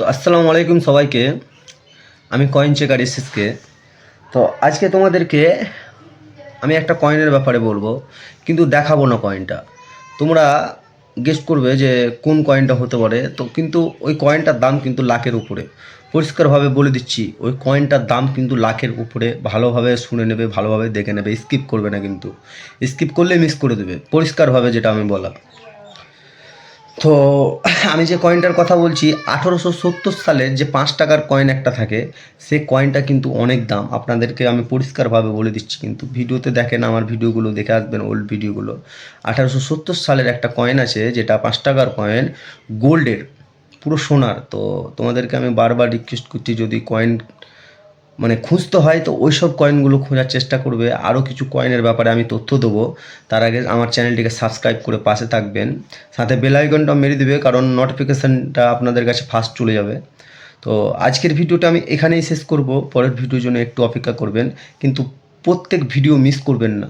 তো আসসালামু আলাইকুম সবাইকে। আমি কয়েন চেকার এসএসকে। তো আজকে তোমাদেরকে আমি একটা কয়েনের ব্যাপারে বলব, কিন্তু দেখাবো না কয়েনটা তোমরা গেস্ট করবে যে কোন কয়েনটা হতে পারে। তো কিন্তু ওই কয়েনটার দাম কিন্তু লাখের উপরে। পরিষ্কারভাবে বলে দিচ্ছি, ওই কয়েনটার দাম কিন্তু লাখের উপরে। ভালোভাবে শুনে নেবে, ভালোভাবে দেখে নেবে স্কিপ করবে না কিন্তু। স্কিপ করলে মিস করে দেবে, পরিষ্কারভাবে যেটা আমি বলা তো আমি যে কয়েনটার কথা বলছি, আঠেরোশো সত্তর সালে যে পাঁচ টাকার কয়েন একটা থাকে, সেই কয়েনটা কিন্তু অনেক দাম। আপনাদেরকে আমি পরিষ্কারভাবে বলে দিচ্ছি, কিন্তু ভিডিওতে দেখেন আমার ভিডিওগুলো, দেখে আসবেন ওল্ড ভিডিওগুলো। আঠারোশো সত্তর সালের একটা কয়েন আছে, যেটা পাঁচ টাকার কয়েন গোল্ডের পুরো সোনার। তো তোমাদেরকে আমি বারবার রিকোয়েস্ট করছি, যদি কয়েন মানে খুঁজতে হয় তো ওই সব কয়েনগুলো খোঁজার চেষ্টা করবে। আরও কিছু কয়েনের ব্যাপারে আমি তথ্য দেবো। তার আগে আমার চ্যানেলটিকে সাবস্ক্রাইব করে পাশে থাকবেন। সাথে বেল আইকনটা মেরে দেবে, কারণ নোটিফিকেশানটা আপনাদের কাছে ফার্স্ট চলে যাবে। তো আজকের ভিডিওটা আমি এখানেই শেষ করব। পরের ভিডিওর জন্য একটু অপেক্ষা করবেন। কিন্তু প্রত্যেক ভিডিও মিস করবেন না।